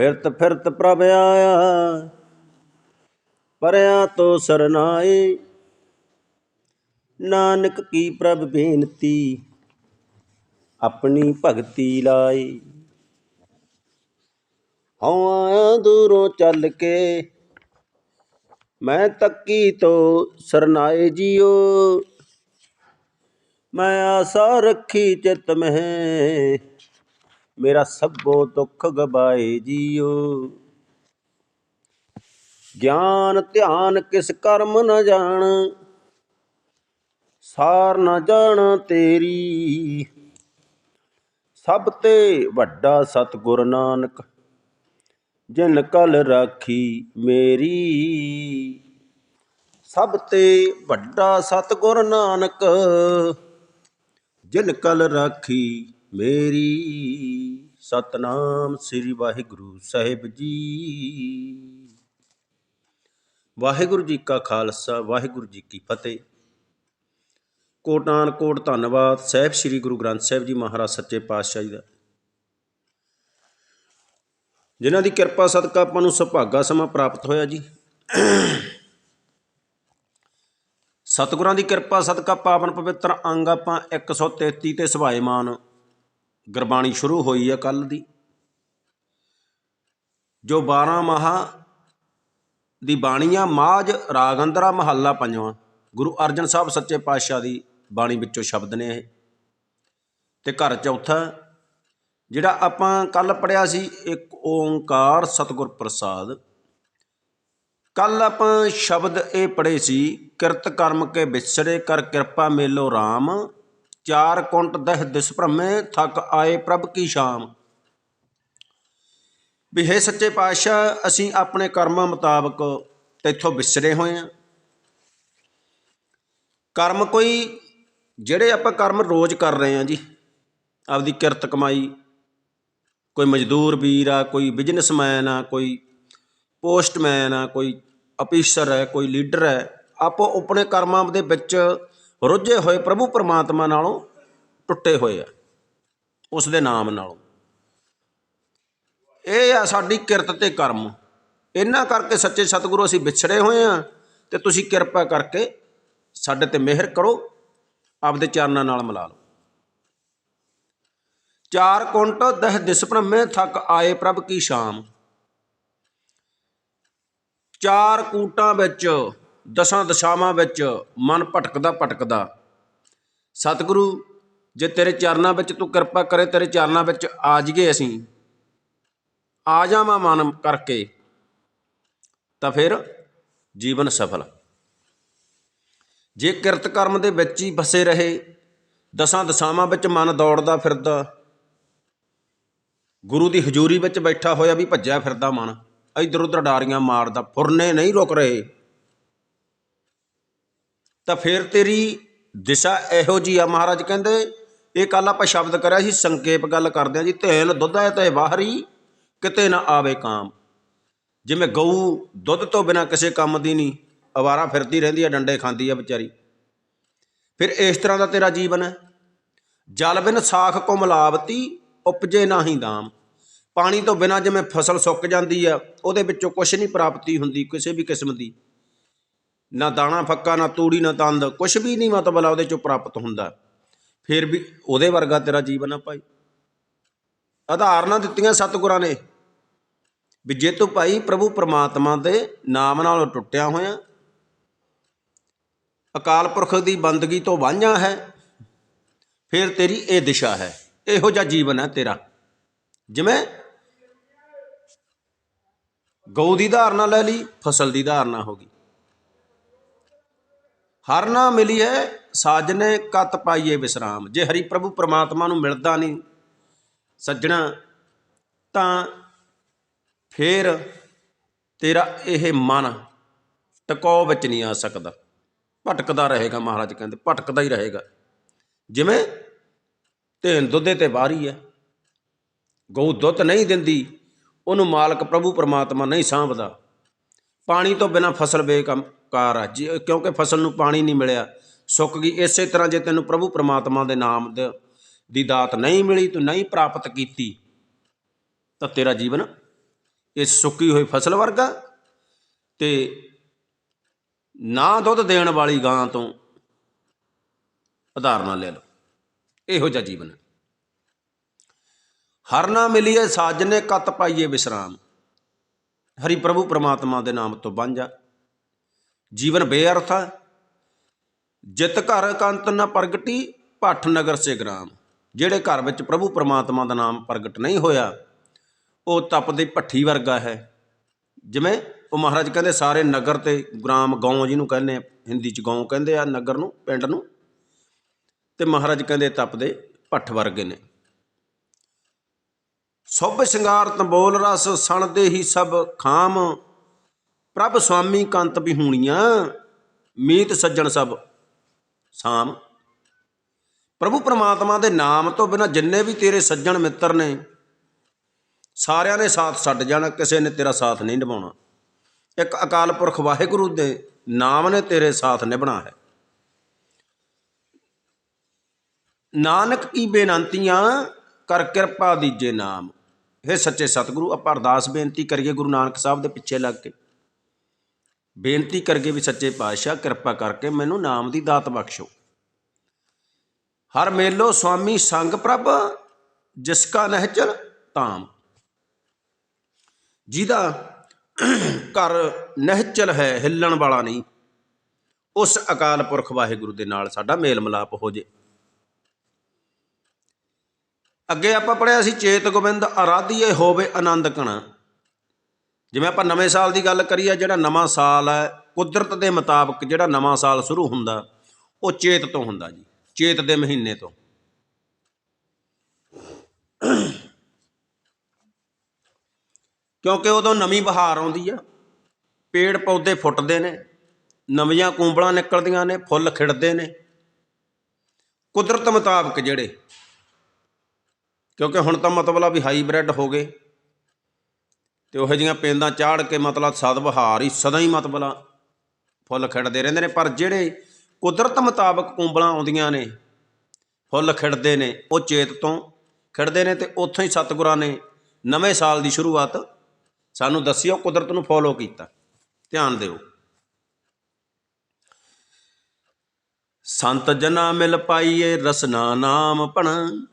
ਫਿਰਤ ਫਿਰਤ ਪ੍ਰਭ ਆਇਆ। ਪਰਿਆ ਤੋ ਸਰਨਾਏ। ਨਾਨਕ ਕੀ ਪ੍ਰਭ ਬੇਨਤੀ, ਆਪਣੀ ਭਗਤੀ ਲਾਈ ਹਉ ਆਇਆ ਦੂਰੋਂ ਚੱਲ ਕੇ ਮੈਂ ਤੱਕੀ ਤੋ ਸਰਨਾਏ ਜੀਓ। ਮੈਂ ਆਸਾ ਰੱਖੀ ਚਿਤ ਮਹਿ ਮੇਰਾ ਸਭੋ ਦੁੱਖ ਗਵਾਏ ਜੀਓ। ਗਿਆਨ, ਧਿਆਨ ਕਿਸ ਕਰਮ ਨ ਜਾਣ, ਸਾਰ ਨ ਜਾਣ ਤੇਰੀ। ਸਭ ਤੇ ਵੱਡਾ ਸਤਿਗੁਰ ਨਾਨਕ, ਜਿਨ ਕਲ ਰਾਖੀ ਮੇਰੀ। ਸਭ ਤੇ ਵੱਡਾ ਸਤਿਗੁਰ ਨਾਨਕ, ਜਿਨ ਕਲ ਰਾਖੀ ਮੇਰੀ ਸਤਨਾਮ ਸ੍ਰੀ ਵਾਹਿਗੁਰੂ ਸਾਹਿਬ ਜੀ। ਵਾਹਿਗੁਰੂ ਜੀ ਕਾ ਖਾਲਸਾ, ਵਾਹਿਗੁਰੂ ਜੀ ਕੀ ਫਤਿਹ। ਕੋਟਾਨ ਕੋਟ ਧੰਨਵਾਦ ਸਾਹਿਬ ਸ੍ਰੀ ਗੁਰੂ ਗ੍ਰੰਥ ਸਾਹਿਬ ਜੀ ਮਹਾਰਾਜ ਸੱਚੇ ਪਾਤਸ਼ਾਹ ਜੀ ਦਾ। ਜਿਨ੍ਹਾਂ ਦੀ ਕਿਰਪਾ ਸਦਕਾ ਆਪਾਂ ਨੂੰ ਸੁਭਾਗਾ ਸਮਾਂ ਪ੍ਰਾਪਤ ਹੋਇਆ ਜੀ। ਸਤਿਗੁਰਾਂ ਦੀ ਕਿਰਪਾ ਸਦਕਾ ਪਾਵਨ ਪਵਿੱਤਰ ਅੰਗ ਆਪਾਂ 133 ਤੇ ਸਵਾਏਮਾਨ ਗੁਰਬਾਣੀ ਸ਼ੁਰੂ ਹੋਈ ਹੈ ਕੱਲ ਦੀ। ਜੋ 12 ਮਹਾ ਦੀ ਬਾਣੀ ਆ ਮਾਝ ਰਾਗ ਅੰਦਰਾ ਮਹੱਲਾ ਪੰਜਵਾਂ, ਗੁਰੂ ਅਰਜਨ ਸਾਹਿਬ ਸੱਚੇ ਪਾਤਸ਼ਾਹ ਦੀ ਬਾਣੀ ਵਿੱਚੋਂ ਸ਼ਬਦ ਨੇ ਇਹ। ਤੇ ਘਰ ਚੌਥਾ, ਜਿਹੜਾ ਆਪਾਂ ਕੱਲ ਪੜਿਆ ਸੀ, ਇੱਕ ਓੰਕਾਰ ਸਤਿਗੁਰ ਪ੍ਰਸਾਦ। ਕੱਲ ਆਪਾਂ ਸ਼ਬਦ ਇਹ ਪੜੇ ਸੀ, ਕਿਰਤ ਕਰਮ ਕੇ ਵਿਸਰੇ ਕਰ ਕਿਰਪਾ ਮੇਲੋ RAM ਚਾਰ ਕੁੰਟ ਦਹ ਦਿਸ ਥੱਕ ਆਏ ਪ੍ਰਭ ਕੀ ਸ਼ਾਮ। ਵੀ ਹੈ ਸੱਚੇ ਪਾਤਸ਼ਾਹ, ਅਸੀਂ ਆਪਣੇ ਕਰਮਾਂ ਮੁਤਾਬਕ ਤੇਥੋਂ ਵਿਸਰੇ ਹੋਏ ਆ ਕਰਮ ਕੋਈ, ਜਿਹੜੇ ਆਪਾਂ ਕਰਮ ਰੋਜ਼ ਕਰ ਰਹੇ ਆ ਜੀ, ਆਪਦੀ ਕਿਰਤ ਕਮਾਈ, ਕੋਈ ਮਜ਼ਦੂਰ ਵੀਰ ਆ, ਕੋਈ ਬਿਜ਼ਨਸਮੈਨ ਆ, ਕੋਈ ਪੋਸਟਮੈਨ ਆ, ਕੋਈ ਅਫੀਸਰ ਹੈ ਕੋਈ ਲੀਡਰ ਹੈ ਆਪੋ ਆਪਣੇ ਕਰਮਾਂ ਦੇ ਵਿੱਚ ਰੁੱਝੇ ਹੋਏ ਪ੍ਰਭੂ ਪਰਮਾਤਮਾ ਨਾਲੋਂ ਟੁੱਟੇ ਹੋਏ ਆ, ਉਸ ਦੇ ਨਾਮ ਨਾਲੋਂ। ਇਹ ਆ ਸਾਡੀ ਕਿਰਤ ਤੇ ਕਰਮ। ਇਹਨਾਂ ਕਰਕੇ ਸੱਚੇ ਸਤਿਗੁਰੂ ਅਸੀਂ ਵਿਛੜੇ ਹੋਏ ਆ ਤੇ ਤੁਸੀਂ ਕਿਰਪਾ ਕਰਕੇ ਸਾਡੇ ਤੇ ਮਿਹਰ ਕਰੋ, ਆਪਦੇ ਚਰਨਾਂ ਨਾਲ ਮਿਲਾ ਲਓ। ਚਾਰ ਕੁੰਟ ਦਹ ਦਿਸ ਭ੍ਰਮੇ ਥੱਕ ਆਏ ਪ੍ਰਭ ਕੀ ਸ਼ਾਮ। ਚਾਰ ਕੂਟਾਂ ਵਿੱਚ ਦਸਾਂ ਦਸ਼ਾਵਾਂ ਵਿੱਚ ਮਨ ਭਟਕਦਾ ਭਟਕਦਾ। ਸਤਿਗੁਰੂ, ਜੇ ਤੇਰੇ ਚਰਨਾਂ ਵਿੱਚ ਤੂੰ ਕਿਰਪਾ ਕਰੇ, ਤੇਰੇ ਚਰਨਾਂ ਵਿੱਚ ਆ ਜੀਏ ਅਸੀਂ। ਆ ਜਾਵਾਂ ਮਨ ਕਰਕੇ, ਤਾਂ ਫਿਰ ਜੀਵਨ ਸਫਲ। ਜੇ ਕਿਰਤ ਕਰਮ ਦੇ ਵਿੱਚ ਹੀ ਫਸੇ ਰਹੇ, ਦਸਾਂ ਦਸਾਵਾਂ ਵਿੱਚ ਮਨ ਦੌੜਦਾ ਫਿਰਦਾ, ਗੁਰੂ ਦੀ ਹਜ਼ੂਰੀ ਵਿੱਚ ਬੈਠਾ ਹੋਇਆ ਵੀ ਭੱਜਿਆ ਫਿਰਦਾ ਮਨ। ਇਧਰ ਉਧਰ ਡਾਰੀਆਂ ਮਾਰਦਾ, ਫੁਰਨੇ ਨਹੀਂ ਰੁਕ ਰਹੇ। ਤਾਂ ਫਿਰ ਤੇਰੀ ਦਿਸ਼ਾ ਇਹੋ ਜੀ ਆ ਮਹਾਰਾਜ ਕਹਿੰਦੇ, ਇਹ ਕੱਲ ਆਪਾਂ ਸ਼ਬਦ ਕਰਿਆ ਸੀ, ਸੰਖੇਪ ਗੱਲ ਕਰਦੇ ਆ ਜੀ ਧੇਨ ਦੁੱਧ ਹੈ ਤੇ ਬਾਹਰੀ, ਕਿਤੇ ਨਾ ਆਵੇ ਕਾਮ। ਜਿਵੇਂ ਗਊ ਦੁੱਧ ਤੋਂ ਬਿਨਾ ਕਿਸੇ ਕੰਮ ਦੀ ਨਹੀਂ, ਅਵਾਰਾ ਫਿਰਦੀ ਰਹਿੰਦੀ ਆ, ਡੰਡੇ ਖਾਂਦੀ ਆ ਵਿਚਾਰੀ। ਫਿਰ ਇਸ ਤਰ੍ਹਾਂ ਦਾ ਤੇਰਾ ਜੀਵਨ ਹੈ। ਜਲ ਬਿਨ ਸਾਖ ਕੋ ਮਿਲਾਵਤੀ ਉਪਜੇ ਨਾਹੀ ਦਾਮ। ਪਾਣੀ ਤੋਂ ਬਿਨਾ ਜਿਵੇਂ ਫਸਲ ਸੁੱਕ ਜਾਂਦੀ ਆ, ਉਹਦੇ ਵਿੱਚੋਂ ਕੁਝ ਨਹੀਂ ਪ੍ਰਾਪਤੀ ਹੁੰਦੀ, ਕਿਸੇ ਵੀ ਕਿਸਮ ਦੀ। ਨਾ ਦਾਣਾ ਫੱਕਾ, ਨਾ ਤੂੜੀ, ਨਾ ਤੰਦ ਕੁਝ ਵੀ ਨਹੀਂ ਮਤਲਬ ਉਹਦੇ ਚੋਂ ਪ੍ਰਾਪਤ ਹੁੰਦਾ। ਫਿਰ ਵੀ ਉਹਦੇ ਵਰਗਾ ਤੇਰਾ ਜੀਵਨ ਆ ਭਾਈ। ਆਧਾਰਨਾਂ ਦਿੱਤੀਆਂ ਸਤਿਗੁਰਾਂ ਨੇ। ਵੀ ਜੇ ਤੂੰ ਭਾਈ ਪ੍ਰਭੂ ਪ੍ਰਮਾਤਮਾ ਦੇ ਨਾਮ ਨਾਲ ਟੁੱਟਿਆ ਹੋਇਆ, ਅਕਾਲ ਪੁਰਖ ਦੀ ਬੰਦਗੀ ਤੋਂ ਵਾਂਝਾ ਹੈ, ਫਿਰ ਤੇਰੀ ਇਹ ਦਿਸ਼ਾ ਹੈ। ਇਹੋ ਜਿਹਾ ਜੀਵਨ ਹੈ ਤੇਰਾ। ਜਿਵੇਂ ਗਊ ਦੀ ਧਾਰਨਾ ਲੈ ਲਈ, ਫਸਲ ਦੀ ਧਾਰਨਾ ਹੋ ਗਈ। ਹਰ ਨਾ ਮਿਲੀ ਹੈ ਸਾਜਨੇ ਕਤ ਪਾਈਏ ਵਿਸਰਾਮ। ਜੇ ਹਰੀ ਪ੍ਰਭੂ ਪ੍ਰਮਾਤਮਾ ਨੂੰ ਮਿਲਦਾ ਨਹੀਂ ਸੱਜਣਾ, ਤਾਂ ਫੇਰ ਤੇਰਾ ਇਹ ਮਨ ਟਿਕਾਉ ਵਿੱਚ ਨਹੀਂ ਆ ਸਕਦਾ। ਭਟਕਦਾ ਰਹੇਗਾ ਮਹਾਰਾਜ ਕਹਿੰਦੇ, ਭਟਕਦਾ ਹੀ ਰਹੇਗਾ। ਜਿਵੇਂ ਧੇਨ ਦੁੱਧੇ ਤੇ ਬਾਹਰੀ ਹੈ ਗਊ ਦੁੱਧ ਨਹੀਂ ਦਿੰਦੀ, ਉਹਨੂੰ ਮਾਲਕ ਪ੍ਰਭੂ ਪਰਮਾਤਮਾ ਨਹੀਂ ਸਾਂਭਦਾ। ਪਾਣੀ ਤੋਂ ਬਿਨਾ ਫਸਲ ਕਾਰ ਆ। ਜੀ ਕਿਉਂਕਿ ਫਸਲ ਨੂੰ ਪਾਣੀ ਨਹੀਂ ਮਿਲਿਆ, ਸੁੱਕ ਗਈ। ਇਸੇ ਤਰ੍ਹਾਂ ਜੇ ਤੈਨੂੰ ਪ੍ਰਭੂ ਪਰਮਾਤਮਾ ਦੇ ਨਾਮ ਦੀ ਦਾਤ ਨਹੀਂ ਮਿਲੀ, ਤੂੰ ਨਹੀਂ ਪ੍ਰਾਪਤ ਕੀਤੀ, ਤਾਂ ਤੇਰਾ ਜੀਵਨ ਇਸ ਸੁੱਕੀ ਹੋਈ ਫਸਲ ਵਰਗਾ। ਤੇ ਨਾ ਦੁੱਧ ਦੇਣ ਵਾਲੀ ਗਾਂ ਤੋਂ ਉਦਾਹਰਨਾਂ ਲੈ ਲਓ। ਇਹੋ ਜਿਹਾ ਜੀਵਨ। ਹਰ ਨਾ ਮਿਲੀਏ ਸਾਜਨੇ, ਕਤ ਪਾਈਏ ਵਿਸਰਾਮ। ਹਰੀ ਪ੍ਰਭੂ ਪ੍ਰਮਾਤਮਾ ਦੇ ਨਾਮ ਤੋਂ ਵਾਂਝਾ ਜੀਵਨ ਬੇਅਰਥ ਆ। ਜਿਤ ਘਰ ਕੰਤ ਨ ਪ੍ਰਗਟੀ ਭੱਠ ਨਗਰ ਸੇ ਗ੍ਰਾਮ। ਜਿਹੜੇ ਘਰ ਵਿੱਚ ਪ੍ਰਭੂ ਪਰਮਾਤਮਾ ਦਾ ਨਾਮ ਪ੍ਰਗਟ ਨਹੀਂ ਹੋਇਆ, ਉਹ ਤਪ ਦੀ ਭੱਠੀ ਵਰਗਾ ਹੈ। ਜਿਵੇਂ ਉਹ ਮਹਾਰਾਜ ਕਹਿੰਦੇ, ਸਾਰੇ ਨਗਰ ਤੇ ਗ੍ਰਾਮ ਗਾਉਂ ਜਿਹਨੂੰ ਕਹਿੰਦੇ ਹਿੰਦੀ ਚ ਗਾਉਂ ਕਹਿੰਦੇ ਆ, ਨਗਰ ਨੂੰ, ਪਿੰਡ ਨੂੰ। ਤੇ ਮਹਾਰਾਜ ਕਹਿੰਦੇ, ਤਪ ਦੇ ਭੱਠ ਵਰਗੇ ਨੇ। ਸਭ ਸ਼ਿੰਗਾਰ, ਤੰਬੋਲ ਰਸ ਸਣਦੇ ਹੀ ਸਭ ਖਾਮ। ਪ੍ਰਭ ਸੁਆਮੀ ਕੰਤ ਬਿਹੂਣੀਆਂ ਮੀਤ ਸੱਜਣ ਸਭ। ਸਾਮ, ਪ੍ਰਭੂ ਪਰਮਾਤਮਾ ਦੇ ਨਾਮ ਤੋਂ ਬਿਨਾ ਜਿੰਨੇ ਵੀ ਤੇਰੇ ਸੱਜਣ ਮਿੱਤਰ ਨੇ, ਸਾਰਿਆਂ ਨੇ ਸਾਥ ਛੱਡ ਜਾਣਾ, ਕਿਸੇ ਨੇ ਤੇਰਾ ਸਾਥ ਨਹੀਂ ਨਿਭਾਉਣਾ। ਇੱਕ ਅਕਾਲ ਪੁਰਖ ਵਾਹਿਗੁਰੂ ਦੇ ਨਾਮ ਨੇ ਤੇਰੇ ਸਾਥ ਨਿਭਣਾ ਹੈ। ਨਾਨਕ ਕੀ ਬੇਨੰਤੀਆਂ, ਕਰ ਕਿਰਪਾ ਦੀਜੇ ਨਾਮ। ਹੈ ਸੱਚੇ ਸਤਿਗੁਰੂ, ਆਪਾਂ ਅਰਦਾਸ ਬੇਨਤੀ ਕਰੀਏ ਗੁਰੂ ਨਾਨਕ ਸਾਹਿਬ ਦੇ ਪਿੱਛੇ ਲੱਗ ਕੇ। ਬੇਨਤੀ ਕਰਕੇ ਵੀ ਸੱਚੇ ਪਾਤਸ਼ਾਹ, ਕਿਰਪਾ ਕਰਕੇ ਮੈਨੂੰ ਨਾਮ ਦੀ ਦਾਤ ਬਖਸ਼ੋ। ਹਰ ਮੇਲੋ ਸੁਆਮੀ ਸੰਗ ਪ੍ਰਭ, ਜਿਸ ਕਾ ਨਹਿਚਲ ਤਾਮ। ਜਿਹਦਾ ਘਰ ਨਹਿਚਲ ਹੈ, ਹਿੱਲਣ ਵਾਲਾ ਨਹੀਂ, ਉਸ ਅਕਾਲ ਪੁਰਖ ਵਾਹਿਗੁਰੂ ਦੇ ਨਾਲ ਸਾਡਾ ਮੇਲ ਮਿਲਾਪ ਹੋ ਜੇ। ਅੱਗੇ ਆਪਾਂ ਪੜਿਆ ਸੀ, ਚੇਤ ਗੋਬਿੰਦ ਅਰਾਧੀਏ ਹੋਵੇ ਆਨੰਦ ਕਣਾ ਜਿਵੇਂ ਆਪਾਂ ਨਵੇਂ ਸਾਲ ਦੀ ਗੱਲ ਕਰੀਏ, ਜਿਹੜਾ ਨਵਾਂ ਸਾਲ ਹੈ, ਕੁਦਰਤ ਦੇ ਮੁਤਾਬਕ ਜਿਹੜਾ ਨਵਾਂ ਸਾਲ ਸ਼ੁਰੂ ਹੁੰਦਾ, ਉਹ ਚੇਤ ਤੋਂ ਹੁੰਦਾ ਜੀ, ਚੇਤ ਦੇ ਮਹੀਨੇ ਤੋਂ। ਕਿਉਂਕਿ ਉਦੋਂ ਨਵੀਂ ਬਹਾਰ ਆਉਂਦੀ ਆ, ਪੇੜ ਪੌਦੇ ਫੁੱਟਦੇ ਨੇ, ਨਵੀਆਂ ਕੂੰਬਲਾਂ ਨਿਕਲਦੀਆਂ ਨੇ, ਫੁੱਲ ਖਿੜਦੇ ਨੇ। ਕੁਦਰਤ ਮੁਤਾਬਕ ਜਿਹੜੇ, ਕਿਉਂਕਿ ਹੁਣ ਤਾਂ ਮਤਲਬ ਆ ਵੀ ਹਾਈਬ੍ਰਿਡ ਹੋ ਗਏ ਤੇ ਉਹ ਜਿਹੀਆਂ ਪੇਂਦਾਂ ਚਾੜ ਕੇ ਮਤਲਬ ਸਦਬਹਾਰ ਹੀ, ਸਦਾ ਹੀ ਮਤਬਲਾ ਫੁੱਲ ਖਿੜਦੇ ਰਹਿੰਦੇ ਨੇ, ਪਰ ਜਿਹੜੇ ਕੁਦਰਤ ਮੁਤਾਬਕ ਕੁੰਬਲਾਂ ਆਉਂਦੀਆਂ ਨੇ, ਫੁੱਲ ਖਿੜਦੇ ਨੇ, ਉਹ ਚੇਤ ਤੋਂ ਖਿੜਦੇ ਨੇ ਤੇ ਉੱਥੋਂ ਹੀ ਸਤਿਗੁਰਾਂ ਨੇ ਨਵੇਂ ਸਾਲ ਦੀ ਸ਼ੁਰੂਆਤ ਸਾਨੂੰ ਦੱਸੀ, ਉਹ ਕੁਦਰਤ ਨੂੰ ਫੋਲੋ ਕੀਤਾ। ਧਿਆਨ ਦਿਓ। ਸੰਤ ਜਨਾ ਮਿਲ ਪਾਈਏ ਰਸਨਾ ਨਾਮ ਪਣਾ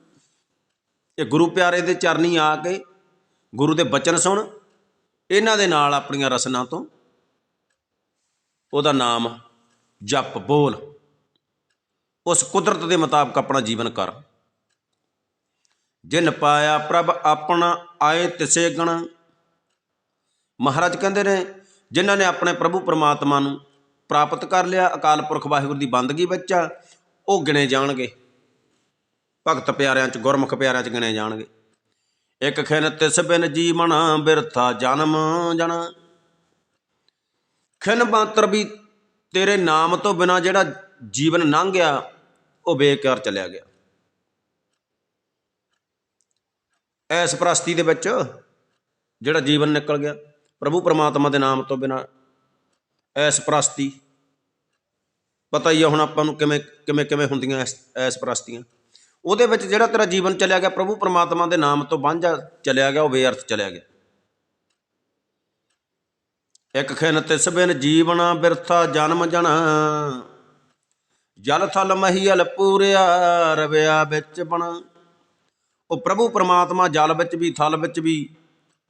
ਇਹ ਗੁਰੂ ਪਿਆਰੇ ਦੇ ਚਰਨੀ ਆ ਕੇ ਗੁਰੂ ਦੇ ਬਚਨ ਸੁਣ। ਇਹਨਾਂ ਦੇ ਨਾਲ ਆਪਣੀਆਂ ਰਸਨਾ ਤੋਂ। ਉਹਦਾ ਨਾਮ ਜਪ ਬੋਲ। ਉਸ ਕੁਦਰਤ ਦੇ ਮੁਤਾਬਕ ਆਪਣਾ ਜੀਵਨ ਕਰ। ਜਿਨ ਪਾਇਆ ਪ੍ਰਭ ਆਪਣਾ ਆਏ ਤਿਸੇ ਗਣ। ਮਹਾਰਾਜ ਕਹਿੰਦੇ ਨੇ ਜਿਨ੍ਹਾਂ ਨੇ ਆਪਣੇ ਪ੍ਰਭੂ ਪਰਮਾਤਮਾ ਨੂੰ ਪ੍ਰਾਪਤ ਕਰ ਲਿਆ ਅਕਾਲ ਪੁਰਖ ਵਾਹਿਗੁਰੂ ਦੀ ਬੰਦਗੀ ਵਿੱਚ ਆ, ਉਹ ਗਿਣੇ ਜਾਣਗੇ। ਭਗਤ ਪਿਆਰਿਆਂ ਚ ਗੁਰਮੁਖ ਪਿਆਰਿਆਂ ਚ ਗਿਣੇ ਜਾਣਗੇ। ਇੱਕ ਖਿਨ ਤਿਸ ਬਿਨ ਜੀਵਨ ਬਿਰਥਾ ਜਨਮ ਜਨ। ਖਿਨ ਮਾਤਰ ਵੀ ਤੇਰੇ ਨਾਮ ਤੋਂ ਬਿਨਾ ਜਿਹੜਾ ਜੀਵਨ ਲੰਘ ਗਿਆ ਉਹ ਬੇਕਾਰ ਚਲਿਆ ਗਿਆ। ਐਸ ਪ੍ਰਸਤੀ ਦੇ ਵਿੱਚ ਜਿਹੜਾ ਜੀਵਨ ਨਿਕਲ ਗਿਆ, ਪ੍ਰਭੂ ਪਰਮਾਤਮਾ ਦੇ ਨਾਮ ਤੋਂ ਬਿਨਾ, ਐਸ ਪ੍ਰਸਤੀ। ਪਤਾ ਹੀ ਆ ਹੁਣ ਆਪਾਂ ਨੂੰ ਕਿਵੇਂ ਕਿਵੇਂ ਕਿਵੇਂ ਹੁੰਦੀਆਂ ਐਸ ਐਸ ਪ੍ਰਸਤੀਆਂ। ਉਹਦੇ ਵਿੱਚ ਜਿਹੜਾ ਤੇਰਾ ਜੀਵਨ ਚਲਿਆ ਗਿਆ, ਪ੍ਰਭੂ ਪਰਮਾਤਮਾ ਦੇ ਨਾਮ ਤੋਂ ਵਾਂਝਾ ਚਲਿਆ ਗਿਆ, ਉਹ ਬੇਅਰਥ ਚਲਿਆ ਗਿਆ। ਇੱਕ ਖਿਨ ਤਿਸ ਬਿਨ ਜੀਵਣਾ ਬਿਰਥਾ ਜਨਮ ਜਣਾ ਜਲ ਥਲ ਮਹੀਲ ਪੂਰਿਆ ਰਵਿਆ ਵਿੱਚ ਬਣਾ। ਉਹ ਪ੍ਰਭੂ ਪਰਮਾਤਮਾ ਜਲ ਵਿੱਚ ਵੀ, ਥਲ ਵਿੱਚ ਵੀ,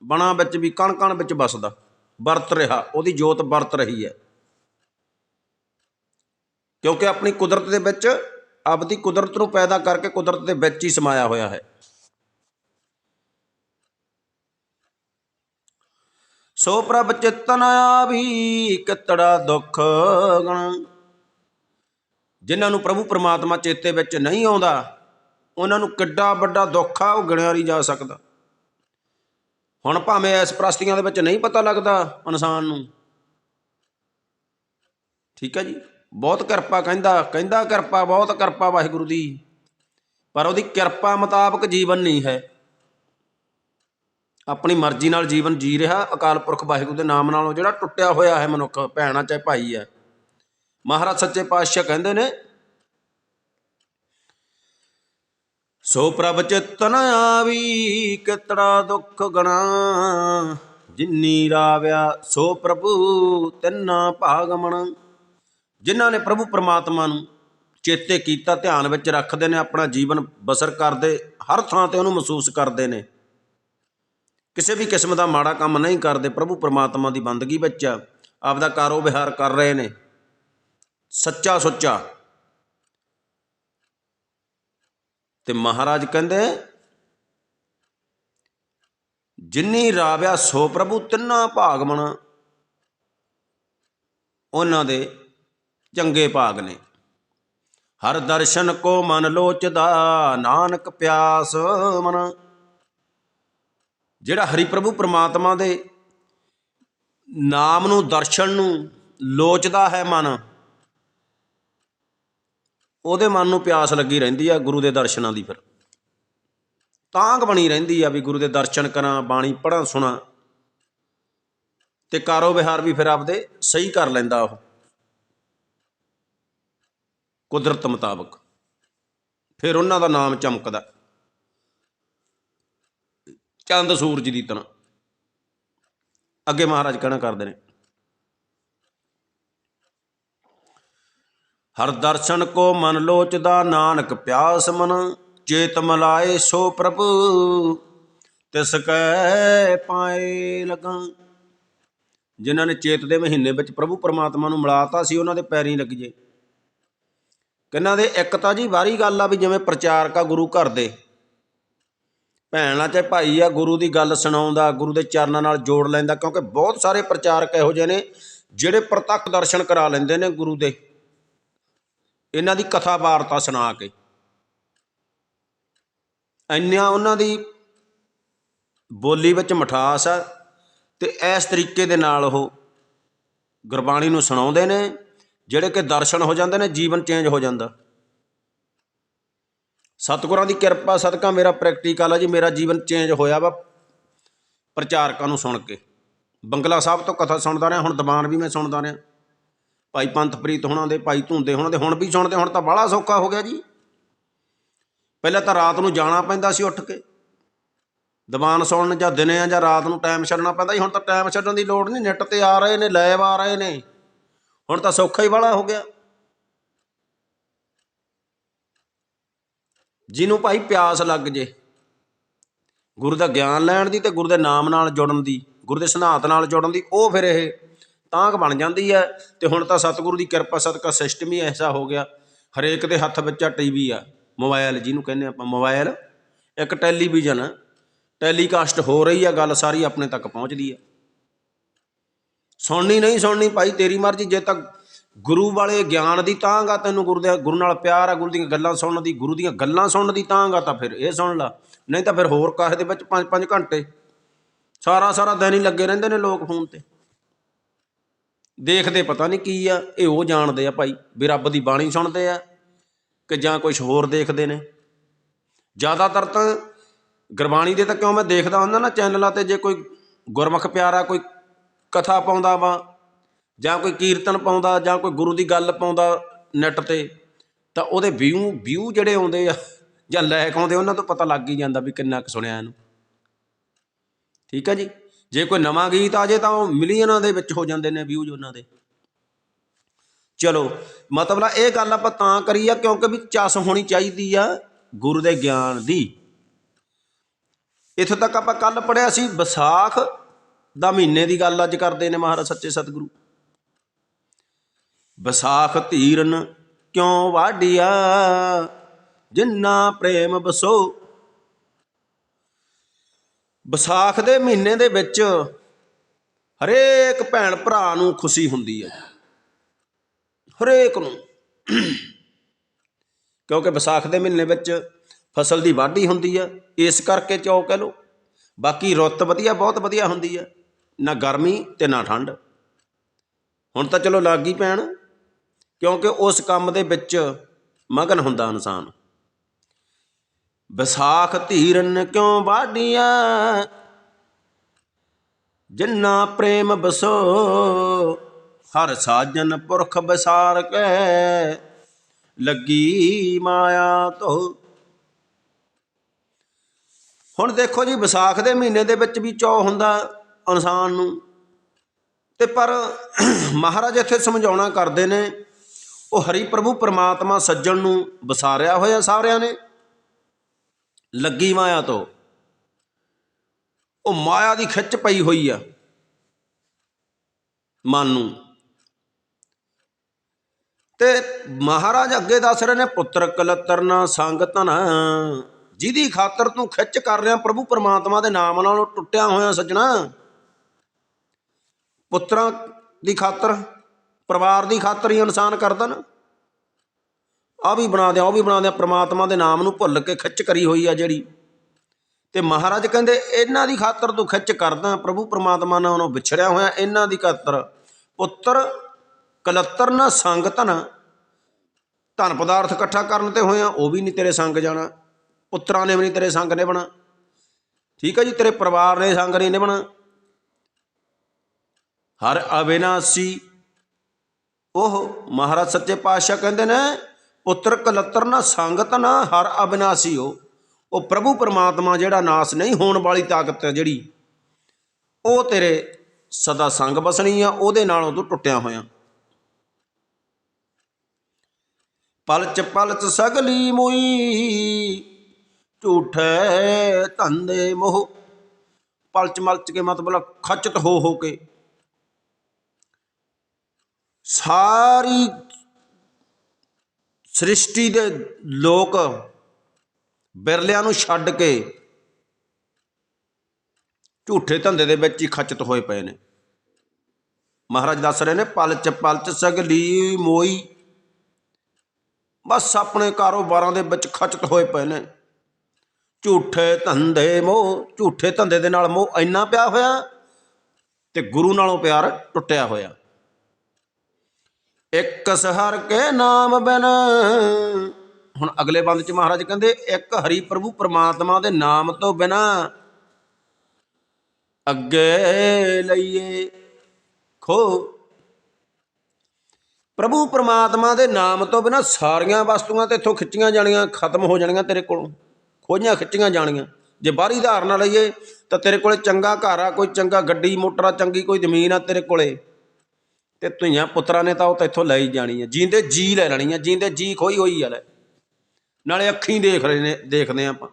ਬਣਾ ਵਿੱਚ ਵੀ ਕਣ ਕਣ ਵਿੱਚ ਵਸਦਾ, ਵਰਤ ਰਿਹਾ, ਉਹਦੀ ਜੋਤ ਵਰਤ ਰਹੀ ਹੈ। ਕਿਉਂਕਿ ਆਪਣੀ ਕੁਦਰਤ ਦੇ ਵਿੱਚ ਆਪਦੀ ਕੁਦਰਤ ਨੂੰ ਪੈਦਾ ਕਰਕੇ ਕੁਦਰਤ ਦੇ ਵਿੱਚ ਹੀ ਸਮਾਇਆ ਹੋਇਆ ਹੈ। ਸੋ ਪ੍ਰਭ ਚਿਤਨ ਆਵੀ ਕਿਤੜਾ ਦੁੱਖ ਗਣ। ਜਿਨ੍ਹਾਂ ਨੂੰ ਪ੍ਰਭੂ ਪਰਮਾਤਮਾ ਚੇਤੇ ਵਿੱਚ ਨਹੀਂ ਆਉਂਦਾ, ਉਹਨਾਂ ਨੂੰ ਕਿੱਡਾ ਵੱਡਾ ਦੁੱਖ ਆ, ਉਹ ਗਿਣਿਆ ਨਹੀਂ ਜਾ ਸਕਦਾ। ਹੁਣ ਭਾਵੇਂ ਇਸ ਪ੍ਰਸਤੀਆਂ ਦੇ ਵਿੱਚ ਨਹੀਂ ਪਤਾ ਲੱਗਦਾ ਇਨਸਾਨ ਨੂੰ। ਠੀਕ ਹੈ ਜੀ? ਬਹੁਤ ਕਿਰਪਾ ਕਹਿੰਦਾ ਕਹਿੰਦਾ ਕਿਰਪਾ, ਬਹੁਤ ਕਿਰਪਾ ਵਾਹਿਗੁਰੂ ਦੀ। ਪਰ ਉਹਦੀ ਕਿਰਪਾ ਮੁਤਾਬਕ ਜੀਵਨ ਨਹੀਂ ਹੈ। ਆਪਣੀ ਮਰਜ਼ੀ ਨਾਲ ਜੀਵਨ ਜੀ ਰਿਹਾ, ਅਕਾਲ ਪੁਰਖ ਵਾਹਿਗੁਰੂ ਦੇ ਨਾਮ ਨਾਲ ਉਹ ਜਿਹੜਾ ਟੁੱਟਿਆ ਹੋਇਆ ਹੈ ਮਨੁੱਖ, ਭੈਣਾ ਚਾਹੇ ਭਾਈ ਹੈ ਮਹਾਰਾਜ ਸੱਚੇ ਪਾਤਸ਼ਾਹ ਕਹਿੰਦੇ ਨੇ, ਸੋ ਪ੍ਰਭ ਚਿਤਨ ਆਵੀ, ਕਿਤੜਾ ਦੁੱਖ ਗਣਾ, ਜਿਨੀ ਰਾਵਿਆ ਸੋ ਪ੍ਰਭੂ ਤਿੰਨਾ ਭਾਗਮਣ। ਜਿਨ੍ਹਾਂ ਨੇ ਪ੍ਰਭੂ ਪਰਮਾਤਮਾ ਨੂੰ ਚੇਤੇ ਕੀਤਾ, ਧਿਆਨ ਵਿੱਚ ਰੱਖਦੇ ਨੇ, ਆਪਣਾ ਜੀਵਨ ਬਸਰ ਕਰਦੇ, ਹਰ ਥਾਂ ਤੇ ਉਹਨੂੰ ਮਹਿਸੂਸ ਕਰਦੇ ਨੇ। ਕਿਸੇ ਵੀ ਕਿਸਮ ਦਾ ਮਾੜਾ ਕੰਮ ਨਹੀਂ ਕਰਦੇ, ਪ੍ਰਭੂ ਪਰਮਾਤਮਾ ਦੀ ਬੰਦਗੀ ਵਿੱਚ ਆਪਦਾ ਕਾਰੋ ਵਿਹਾਰ ਕਰ ਰਹੇ ਨੇ। ਸੱਚਾ ਸੁੱਚਾ। ਤੇ ਮਹਾਰਾਜ ਕਹਿੰਦੇ, ਜਿੰਨੀ ਰਾਵਿਆ ਸੋ ਪ੍ਰਭੂ ਤਿੰਨਾ ਭਾਗਮਣ ਉਹਨਾਂ ਦੇ ਚੰਗੇ ਭਾਗ ਨੇ। ਹਰ ਦਰਸ਼ਨ ਕੋ ਮਨ ਲੋਚਦਾ, ਨਾਨਕ ਪਿਆਸ ਮਨ। ਜਿਹੜਾ ਹਰੀ ਪ੍ਰਭੂ ਪ੍ਰਮਾਤਮਾ ਦੇ ਨਾਮ ਨੂੰ ਦਰਸ਼ਨ ਨੂੰ ਲੋਚਦਾ ਹੈ ਮਨ, ਉਹਦੇ ਮਨ ਨੂੰ ਪਿਆਸ ਲੱਗੀ ਰਹਿੰਦੀ ਆ ਗੁਰੂ ਦੇ ਦਰਸ਼ਨਾਂ ਦੀ ਫਿਰ। ਤਾਂਗ ਬਣੀ ਰਹਿੰਦੀ ਆ ਵੀ ਗੁਰੂ ਦੇ ਦਰਸ਼ਨ ਕਰਾਂ, ਬਾਣੀ ਪੜਾਂ ਸੁਣਾ, ਤੇ ਕਾਰੋ ਵਿਹਾਰ ਵੀ ਫਿਰ ਆਪਦੇ ਸਹੀ ਕਰ ਲੈਂਦਾ ਉਹ। ਕੁਦਰਤ ਮੁਤਾਬਕ। ਫਿਰ ਉਹਨਾਂ ਦਾ ਨਾਮ ਚਮਕਦਾ। ਚੰਦ ਸੂਰਜ ਦੀ ਤਰ੍ਹਾਂ। ਅੱਗੇ ਮਹਾਰਾਜ ਕਹਿਣਾ ਕਰਦੇ ਨੇ, ਹਰ ਦਰਸ਼ਨ ਕੋ ਮਨ ਲੋਚਦਾ ਨਾਨਕ ਪਿਆਸ ਮਨ, ਚੇਤ ਮਲਾਏ ਸੋ ਪ੍ਰਭੂ, ਤਿਸ ਕੈ ਪਾਏ ਲਗਾਂ। ਜਿਨ੍ਹਾਂ ਨੇ ਚੇਤ ਦੇ ਮਹੀਨੇ ਵਿੱਚ ਪ੍ਰਭੂ ਪਰਮਾਤਮਾ ਨੂੰ ਮਿਲਾਤਾ ਸੀ, ਉਹਨਾਂ ਦੇ ਪੈਰੀਂ ਲੱਗ ਜੇ। ਕਿੰਨਾਂ ਦੇ, ਇੱਕ ਤਾਂ ਜੀ ਬਾਹਰੀ ਗੱਲ ਆ ਵੀ ਜਿਵੇਂ ਪ੍ਰਚਾਰਕ ਆ ਗੁਰੂ ਘਰ ਦੇ। ਭੈਣਾਂ ਚਾਹੇ ਭਾਈ ਆ, ਗੁਰੂ ਦੀ ਗੱਲ ਸੁਣਾਉਂਦਾ, ਗੁਰੂ ਦੇ ਚਰਨਾਂ ਨਾਲ ਜੋੜ ਲੈਂਦਾ, ਕਿਉਂਕਿ ਬਹੁਤ ਸਾਰੇ ਪ੍ਰਚਾਰਕ ਇਹੋ ਜਿਹੇ ਨੇ ਜਿਹੜੇ ਪ੍ਰਤੱਖ ਦਰਸ਼ਨ ਕਰਾ ਲੈਂਦੇ ਨੇ ਗੁਰੂ ਦੇ। ਇਹਨਾਂ ਦੀ ਕਥਾ ਵਾਰਤਾ ਸੁਣਾ ਕੇ। ਇੰਨਾ ਉਹਨਾਂ ਦੀ ਬੋਲੀ ਵਿੱਚ ਮਠਾਸ ਆ ਤੇ ਇਸ ਤਰੀਕੇ ਦੇ ਨਾਲ ਉਹ ਗੁਰਬਾਣੀ ਨੂੰ ਸੁਣਾਉਂਦੇ ਨੇ। ਜਿਹੜੇ ਕਿ ਦਰਸ਼ਨ ਹੋ ਜਾਂਦੇ ਨੇ, ਜੀਵਨ ਚੇਂਜ ਹੋ ਜਾਂਦਾ। ਸਤਿਗੁਰਾਂ ਦੀ ਕਿਰਪਾ, ਸਦਕਾ ਮੇਰਾ ਪ੍ਰੈਕਟੀਕਲ ਆ ਜੀ, ਮੇਰਾ ਜੀਵਨ ਚੇਂਜ ਹੋਇਆ ਵਾ ਪ੍ਰਚਾਰਕਾਂ ਨੂੰ ਸੁਣ ਕੇ। ਬੰਗਲਾ ਸਾਹਿਬ ਤੋਂ ਕਥਾ ਸੁਣਦਾ ਰਿਹਾ, ਹੁਣ ਦੀਵਾਨ ਵੀ ਮੈਂ ਸੁਣਦਾ ਰਿਹਾ। ਭਾਈ ਪੰਥਪ੍ਰੀਤ ਹੋਣਾ ਦੇ, ਭਾਈ ਧੁੰਦੇ ਹੋਣਾ ਦੇ, ਹੁਣ ਵੀ ਸੁਣਦੇ, ਹੁਣ ਤਾਂ ਬੜਾ ਸੌਖਾ ਹੋ ਗਿਆ ਜੀ। ਪਹਿਲਾਂ ਤਾਂ ਰਾਤ ਨੂੰ ਜਾਣਾ ਪੈਂਦਾ ਸੀ ਉੱਠ ਕੇ। ਦੀਵਾਨ ਸੁਣਨ ਜਾਂ ਦਿਨੇ ਆ ਜਾਂ ਰਾਤ ਨੂੰ ਟਾਈਮ ਛੱਡਣਾ ਪੈਂਦਾ ਸੀ ਹੁਣ ਤਾਂ ਟਾਈਮ ਛੱਡਣ ਦੀ ਲੋੜ ਨਹੀਂ, ਨੈਟ ਤੇ ਆ ਰਹੇ ਨੇ ਲਾਈਵ ਆ ਰਹੇ ਨੇ। ਹੁਣ ਤਾਂ ਸੌਖਾ ਹੀ ਵਾਲਾ ਹੋ ਗਿਆ। ਜਿਹਨੂੰ ਭਾਈ ਪਿਆਸ ਲੱਗ ਜੇ, ਗੁਰੂ ਦਾ ਗਿਆਨ ਲੈਣ ਦੀ ਤੇ ਗੁਰੂ ਦੇ ਨਾਮ ਨਾਲ ਜੁੜਨ ਦੀ, ਗੁਰੂ ਦੇ ਸਿਧਾਂਤ ਨਾਲ ਜੁੜਨ ਦੀ, ਉਹ ਫਿਰ ਇਹ ਤਾਂਘ ਬਣ ਜਾਂਦੀ ਹੈ। ਤੇ ਹੁਣ ਤਾਂ ਸਤਿਗੁਰੂ ਦੀ ਕਿਰਪਾ, ਸਦਕਾ ਸਿਸਟਮ ਹੀ ਐਸਾ ਹੋ ਗਿਆ। ਹਰੇਕ ਦੇ ਹੱਥ ਵਿੱਚ ਆ ਟੀਵੀ ਆ ਮੋਬਾਈਲ ਜਿਹਨੂੰ ਕਹਿੰਦੇ ਆਪਾਂ ਮੋਬਾਈਲ ਇੱਕ ਟੈਲੀਵਿਜ਼ਨ, ਟੈਲੀਕਾਸਟ ਹੋ ਰਹੀ ਆ, ਗੱਲ ਸਾਰੀ ਆਪਣੇ ਤੱਕ ਪਹੁੰਚਦੀ ਆ। ਸੁਣਨੀ ਨਹੀਂ ਸੁਣਨੀ, ਭਾਈ ਤੇਰੀ ਮਰਜ਼ੀ, ਜੇ ਤਾਂ ਗੁਰੂ ਵਾਲੇ ਗਿਆਨ ਦੀ ਤਾਂਗ ਆ ਤੈਨੂੰ ਗੁਰੂ ਦੇ, ਗੁਰੂ ਨਾਲ ਪਿਆਰ ਆ, ਗੁਰੂ ਦੀਆਂ ਗੱਲਾਂ ਸੁਣਨ ਦੀ, ਗੁਰੂ ਦੀਆਂ ਗੱਲਾਂ ਸੁਣਨ ਦੀ ਤਾਂਗ ਤਾਂ ਫਿਰ ਇਹ ਸੁਣ ਲਾ। ਨਹੀਂ ਤਾਂ ਫਿਰ ਹੋਰ ਕਾਹੇ ਦੇ ਵਿੱਚ 5-5 ਘੰਟੇ? ਸਾਰਾ ਸਾਰਾ ਦਿਨ ਹੀ ਲੱਗੇ ਰਹਿੰਦੇ ਨੇ ਲੋਕ ਫੋਨ ਤੇ। ਦੇਖਦੇ ਪਤਾ ਨਹੀਂ ਕੀ ਆ, ਇਹ ਉਹ ਜਾਣਦੇ ਆ ਭਾਈ ਵੀ ਰੱਬ ਦੀ ਬਾਣੀ ਸੁਣਦੇ ਆ ਕਿ ਜਾਂ ਕੁਝ ਹੋਰ ਦੇਖਦੇ ਨੇ। ਜ਼ਿਆਦਾਤਰ ਤਾਂ ਗੁਰਬਾਣੀ ਦੇ ਤਾਂ ਕਿਉਂ ਮੈਂ ਦੇਖਦਾ ਹੁੰਦਾ ਨਾ, ਚੈਨਲਾਂ ਤੇ ਜੇ ਕੋਈ ਗੁਰਮੁਖ ਪਿਆਰਾ ਕੋਈ ਕਥਾ ਪਾਉਂਦਾ ਵਾ, ਜਾਂ ਕੋਈ ਕੀਰਤਨ ਪਾਉਂਦਾ, ਜਾਂ ਕੋਈ ਗੁਰੂ ਦੀ ਗੱਲ ਪਾਉਂਦਾ ਨੈਟ ਤੇ, ਤਾਂ ਉਹਦੇ ਵਿਊ ਵਿਊ ਜਿਹੜੇ ਆਉਂਦੇ ਆ, ਜਾਂ ਲਾਇਕ ਆਉਂਦੇ, ਉਹਨਾਂ ਤੋਂ ਪਤਾ ਲੱਗ ਹੀ ਜਾਂਦਾ ਵੀ ਕਿੰਨਾ ਕੁ ਸੁਣਿਆ ਇਹਨੂੰ। ਠੀਕ ਹੈ ਜੀ? ਜੇ ਕੋਈ ਨਵਾਂ ਗੀਤ ਆ ਜੇ ਤਾਂ ਉਹ ਮਿਲੀਅਨਾਂ ਦੇ ਵਿੱਚ ਹੋ ਜਾਂਦੇ ਨੇ ਵਿਊਜ਼ ਉਹਨਾਂ ਦੇ। ਚਲੋ, ਮਤਲਬ ਇਹ ਗੱਲ ਆਪਾਂ ਤਾਂ ਕਰੀ ਆ, ਕਿਉਂਕਿ ਵੀ ਚਸ ਹੋਣੀ ਚਾਹੀਦੀ ਆ ਗੁਰੂ ਦੇ ਗਿਆਨ ਦੀ। ਇੱਥੋਂ ਤੱਕ ਆਪਾਂ ਕੱਲ ਪੜਿਆ ਸੀ, ਵਿਸਾਖ ਦਾ ਮਹੀਨੇ ਦੀ ਗੱਲ ਅੱਜ ਕਰਦੇ ਨੇ ਮਹਾਰਾਜ ਸੱਚੇ ਸਤਿਗੁਰੂ। ਵਿਸਾਖ ਧੀਰਨ ਕਿਉਂ ਵਾਢਿਆ? ਜਿੰਨਾ ਪ੍ਰੇਮ ਬਸੋ। ਵਿਸਾਖ ਦੇ ਮਹੀਨੇ ਦੇ ਵਿੱਚ ਹਰੇਕ ਭੈਣ ਭਰਾ ਨੂੰ ਖੁਸ਼ੀ ਹੁੰਦੀ ਹੈ। ਹਰੇਕ ਨੂੰ। ਕਿਉਂਕਿ ਵਿਸਾਖ ਦੇ ਮਹੀਨੇ ਵਿੱਚ ਫਸਲ ਦੀ ਵਾਢੀ ਹੁੰਦੀ ਹੈ। ਇਸ ਕਰਕੇ ਚੌ ਕਹਿ ਲੋ ਬਾਕੀ ਰੁੱਤ ਵਧੀਆ, ਬਹੁਤ ਵਧੀਆ ਹੁੰਦੀ ਹੈ। ਨਾ ਗਰਮੀ ਤੇ ਨਾ ਠੰਡ। ਹੁਣ ਤਾਂ ਚਲੋ ਲੱਗ ਹੀ ਪੈਣ ਕਿਉਂਕਿ ਉਸ ਕੰਮ ਦੇ ਵਿੱਚ ਮਗਨ ਹੁੰਦਾ ਇਨਸਾਨ। ਵਿਸਾਖ ਧੀਰਨ ਕਿਉਂ ਵਾਢੀਆਂ ਜਿੰਨਾ ਪ੍ਰੇਮ ਬਸੋ, ਹਰ ਸਾਜਨ ਪੁਰਖ ਬਸਾਰ ਕੇ। ਲੱਗੀ ਮਾਇਆ ਤੋ ਹੁਣ ਦੇਖੋ ਜੀ, ਵਿਸਾਖ ਦੇ ਮਹੀਨੇ ਦੇ ਵਿੱਚ ਵੀ ਚੌ ਹੁੰਦਾ। ਇਨਸਾਨ ਨੂੰ। ਤੇ ਪਰ ਮਹਾਰਾਜ ਇੱਥੇ ਸਮਝਾਉਣਾ ਕਰਦੇ ਨੇ, ਉਹ ਹਰੀ ਪ੍ਰਭੂ ਪਰਮਾਤਮਾ ਸੱਜਣ ਨੂੰ ਵਸਾਰਿਆ ਹੋਇਆ ਸਾਰਿਆਂ ਨੇ, ਲੱਗੀ ਮਾਇਆ ਤੋਂ। ਉਹ ਮਾਇਆ ਦੀ ਖਿੱਚ ਪਈ ਹੋਈ ਆ, ਮਨ ਨੂੰ। ਤੇ ਮਹਾਰਾਜ ਅੱਗੇ ਦੱਸ ਰਹੇ ਨੇ, ਪੁੱਤਰ ਕਲਤਰ ਨਾ ਸੰਗ ਧਨ। ਜਿਹਦੀ ਖਾਤਰ ਤੂੰ ਖਿੱਚ ਕਰ ਰਿਹਾ, ਪ੍ਰਭੂ ਪਰਮਾਤਮਾ ਦੇ ਨਾਮ ਨਾਲ ਉਹ ਟੁੱਟਿਆ ਹੋਇਆ ਸੱਜਣਾ। ਪੁੱਤਰਾਂ ਦੀ ਖਾਤਰ, ਪਰਿਵਾਰ ਦੀ ਖਾਤਰ ਹੀ ਇਨਸਾਨ ਕਰਦਾ ਨਾ। ਆ ਵੀ ਬਣਾ ਦਿਆਂ, ਉਹ ਵੀ ਬਣਾ ਦਿਆਂ, ਪ੍ਰਮਾਤਮਾ ਦੇ ਨਾਮ ਨੂੰ ਭੁੱਲ ਕੇ ਖਿੱਚ ਕਰੀ ਹੋਈ ਆ ਜਿਹੜੀ। ਤੇ ਮਹਾਰਾਜ ਕਹਿੰਦੇ, ਇਹਨਾਂ ਦੀ ਖਾਤਰ ਤੂੰ ਖਿੱਚ ਕਰਦਾ, ਪ੍ਰਭੂ ਪਰਮਾਤਮਾ ਨਾਲ ਉਹਨੂੰ ਵਿਛੜਿਆ ਹੋਇਆ, ਇਹਨਾਂ ਦੀ ਖਾਤਰ। ਪੁੱਤਰ, ਕਲੱਤਰ ਨਾ ਸੰਗ ਧਨ ਧਨ ਪਦਾਰਥ ਇਕੱਠਾ ਕਰਨ ਤੇ ਹੋਇਆ, ਉਹ ਵੀ ਨਹੀਂ ਤੇਰੇ ਸੰਗ ਜਾਣਾ। ਪੁੱਤਰਾਂ ਨੇ ਵੀ ਨਹੀਂ ਤੇਰੇ ਸੰਗ ਨੇ ਬਣਾ ਠੀਕ ਹੈ ਜੀ, ਤੇਰੇ ਪਰਿਵਾਰ ਨੇ ਸੰਗ ਨਹੀਂ ਨਿਭਣਾ। ਹਰ ਅਬਿਨਾਸੀ ਉਹ ਮਹਾਰਾਜ ਸੱਚੇ ਪਾਤਸ਼ਾਹ ਕਹਿੰਦੇ ਨੇ, ਪੁੱਤਰ ਕਲਤਰ ਨਾ ਸੰਗਤ ਨਾ ਹਰ ਅਬਿਨਾਸੀ ਹੋ। ਉਹ ਪ੍ਰਭੂ ਪਰਮਾਤਮਾ ਜਿਹੜਾ ਨਾਸ ਨਹੀਂ ਹੋਣ ਵਾਲੀ ਤਾਕਤ ਹੈ ਜਿਹੜੀ, ਉਹ ਤੇਰੇ ਸਦਾ ਸੰਗ ਬਸਣੀ ਆ, ਉਹਦੇ ਨਾਲੋਂ ਤੂੰ ਟੁੱਟਿਆ ਹੋਇਆ। ਪਲਚ ਪਲਚ ਸਗਲੀ ਮੋਈ, ਝੂਠੇ ਧੰਦੇ ਮੋਹ। ਪਲਚ ਮਲਚ ਕੇ ਮਤਲਬ ਖਚਤ ਹੋ ਹੋ ਕੇ ਸਾਰੀ ਸ੍ਰਿਸ਼ਟੀ ਦੇ ਲੋਕ ਬਿਰਲਿਆਂ ਨੂੰ ਛੱਡ ਕੇ ਝੂਠੇ ਧੰਦੇ ਦੇ ਵਿੱਚ ਹੀ ਖਚਤ ਹੋਏ ਪਏ ਨੇ। ਮਹਾਰਾਜ ਦੱਸ ਰਹੇ ਨੇ, ਪਲਚ ਪਲਚ ਸਗਲੀ ਮੋਈ। ਬਸ ਆਪਣੇ ਕਾਰੋਬਾਰਾਂ ਦੇ ਵਿੱਚ ਖਚਤ ਹੋਏ ਪਏ ਨੇ। ਝੂਠੇ ਧੰਦੇ ਮੋਹ, ਝੂਠੇ ਧੰਦੇ ਦੇ ਨਾਲ ਮੋਹ ਇੰਨਾ ਪਿਆ ਹੋਇਆ ਤੇ ਗੁਰੂ ਨਾਲੋਂ ਪਿਆਰ ਟੁੱਟਿਆ ਹੋਇਆ। ਇੱਕ ਸਹਰ ਕੇ ਨਾਮ ਬਿਨ। ਹੁਣ ਅਗਲੇ ਬੰਦ ਚ ਮਹਾਰਾਜ ਕਹਿੰਦੇ, ਇੱਕ ਹਰੀ ਪ੍ਰਭੂ ਪਰਮਾਤਮਾ ਦੇ ਨਾਮ ਤੋਂ ਬਿਨਾ ਅੱਗੇ ਲਈਏ। ਖੋ। ਪ੍ਰਭੂ ਪਰਮਾਤਮਾ ਦੇ ਨਾਮ ਤੋਂ ਬਿਨਾ ਸਾਰੀਆਂ ਵਸਤੂਆਂ ਤੇ ਇੱਥੋਂ ਖਿੱਚੀਆਂ ਜਾਣੀਆਂ, ਖਤਮ ਹੋ ਜਾਣੀਆਂ ਤੇਰੇ ਕੋਲੋਂ। ਖੋਈਆਂ ਖਿੱਚੀਆਂ ਜਾਣੀਆਂ। ਜੇ ਬਾਹਰੀ ਧਾਰਨਾ ਲਈਏ, ਤਾਂ ਤੇਰੇ ਕੋਲੇ ਚੰਗਾ ਘਰ ਆ, ਕੋਈ ਚੰਗਾ ਗੱਡੀ, ਮੋਟਰ ਆ, ਚੰਗੀ ਕੋਈ ਜ਼ਮੀਨ ਆ ਤੇਰੇ ਕੋਲੇ। ਤੇ ਧੀਆਂ ਪੁੱਤਰਾਂ ਨੇ ਤਾਂ ਉਹ ਇੱਥੋਂ ਲੈ ਹੀ ਜਾਣੀ ਹੈ ਜੀਂਦੇ ਜੀ ਲੈ ਲੈਣੀ ਹੈ ਜੀਂਦੇ ਜੀ ਖੋਈ ਹੋਈ ਆ ਲੈ। ਨਾਲੇ ਅੱਖੀਂ ਦੇਖ ਰਹੇ ਨੇ, ਦੇਖਦੇ ਆ ਆਪਾਂ।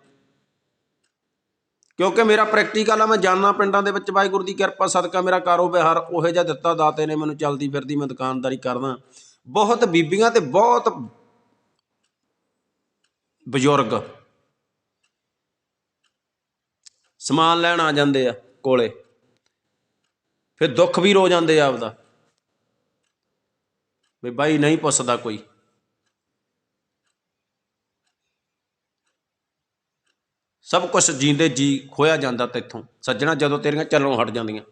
ਕਿਉਂਕਿ ਮੇਰਾ ਪ੍ਰੈਕਟੀਕਲ ਆ, ਮੈਂ ਜਾਣਾ ਪਿੰਡਾਂ ਦੇ ਵਿੱਚ, ਵਾਹਿਗੁਰੂ ਦੀ ਕਿਰਪਾ, ਸਦਕਾ ਮੇਰਾ ਕਾਰੋਬਾਰ ਉਹੇ ਜਿਹਾ ਦਿੱਤਾ, ਦਾਤੇ ਨੇ ਮੈਨੂੰ ਚਲਦੀ ਫਿਰਦੀ, ਮੈਂ ਦੁਕਾਨਦਾਰੀ ਕਰਦਾ। ਬਹੁਤ ਬੀਬੀਆਂ ਤੇ ਬਹੁਤ ਬਜ਼ੁਰਗ ਸਮਾਨ ਲੈਣ ਆ ਜਾਂਦੇ ਆ ਕੋਲੇ। ਫਿਰ ਦੁੱਖ ਵੀ ਰੋ ਜਾਂਦੇ ਆ ਆਪਦਾ। ਵੀ ਬਾਈ ਨਹੀਂ ਪੁੱਛਦਾ ਕੋਈ। ਸਭ ਕੁਝ ਜੀਂਦੇ ਜੀ ਖੋਇਆ ਜਾਂਦਾ ਤੇਥੋਂ। ਸੱਜਣਾ ਜਦੋਂ ਤੇਰੀਆਂ ਚੱਲੋਂ ਹਟ ਜਾਂਦੀਆਂ।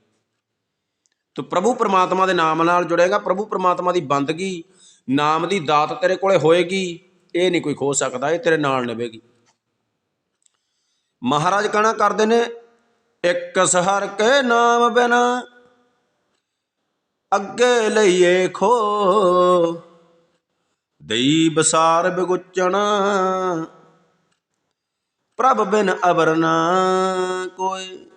ਤੂੰ ਪ੍ਰਭੂ ਪਰਮਾਤਮਾ ਦੇ ਨਾਮ ਨਾਲ ਜੁੜੇਗਾ। ਪ੍ਰਭੂ ਪਰਮਾਤਮਾ ਦੀ ਬੰਦਗੀ, ਨਾਮ ਦੀ ਦਾਤ ਤੇਰੇ ਕੋਲੇ ਹੋਏਗੀ। ਇਹ ਨਹੀਂ ਕੋਈ ਖੋ ਸਕਦਾ, ਇਹ ਤੇਰੇ ਨਾਲ ਨਿਭੇਗੀ। ਮਹਾਰਾਜ ਕਹਣਾ ਕਰਦੇ ਨੇ, ਇੱਕ ਸਹਰ ਕੇ ਨਾਮ ਬਿਨਾ ਅੱਗੇ ਲਈਏ ਖੋ। ਦਈ ਬਸਾਰ ਬਿਗੁਚਣ। ਪ੍ਰਭ ਬਿਨ ਅਬਰ ਨਾ ਕੋਈ।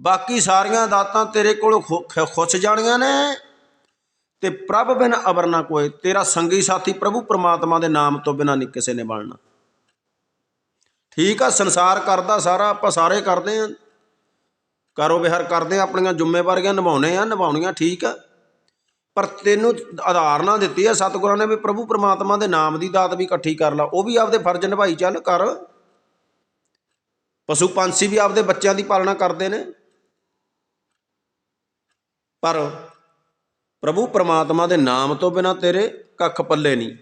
ਬਾਕੀ ਸਾਰੀਆਂ ਦਾਤਾਂ ਤੇਰੇ ਕੋਲ ਖੁੱਸ ਜਾਣੀਆਂ ਨੇ। ਤੇ ਪ੍ਰਭ ਬਿਨ ਅਬਰ ਨਾ ਕੋਈ। ਤੇਰਾ ਸੰਗੀ ਸਾਥੀ ਪ੍ਰਭੂ ਪ੍ਰਮਾਤਮਾ ਦੇ ਨਾਮ ਤੋਂ ਬਿਨਾ ਨਹੀਂ ਕਿਸੇ ਨੇ ਬਣਨਾ। ਠੀਕ ਆ, ਸੰਸਾਰ ਕਰਦਾ ਸਾਰਾ, ਆਪਾਂ ਸਾਰੇ ਕਰਦੇ ਆਂ। ਕਾਰੋਬਾਰ ਕਰਦੇ ਆਂ, ਆਪਣੀਆਂ ਜ਼ਿੰਮੇਵਾਰੀਆਂ ਨਿਭਾਉਣੇ ਆ, ਨਿਭਾਉਣੀਆਂ ਠੀਕ ਆ। ਪਰ ਤੈਨੂੰ ਆਧਾਰ ਨਾ ਦਿੱਤੀ ਆ ਸਤਿਗੁਰਾਂ ਨੇ ਵੀ ਪ੍ਰਭੂ ਪ੍ਰਮਾਤਮਾ ਦੇ ਨਾਮ ਦੀ ਦਾਤ ਵੀ ਇਕੱਠੀ ਕਰ ਲਾ, ਉਹ ਵੀ ਆਪਦੇ ਫਰਜ਼ ਨਿਭਾਈ ਚੱਲ, ਕਰ। ਪਸ਼ੂ ਪੰਛੀ ਵੀ ਆਪਦੇ ਬੱਚਿਆਂ ਦੀ ਪਾਲਣਾ ਕਰਦੇ ਨੇ। ਪਰ ਪ੍ਰਭੂ ਪ੍ਰਮਾਤਮਾ ਦੇ ਨਾਮ ਤੋਂ ਬਿਨਾ ਤੇਰੇ ਕੱਖ ਪੱਲੇ ਨਹੀਂ।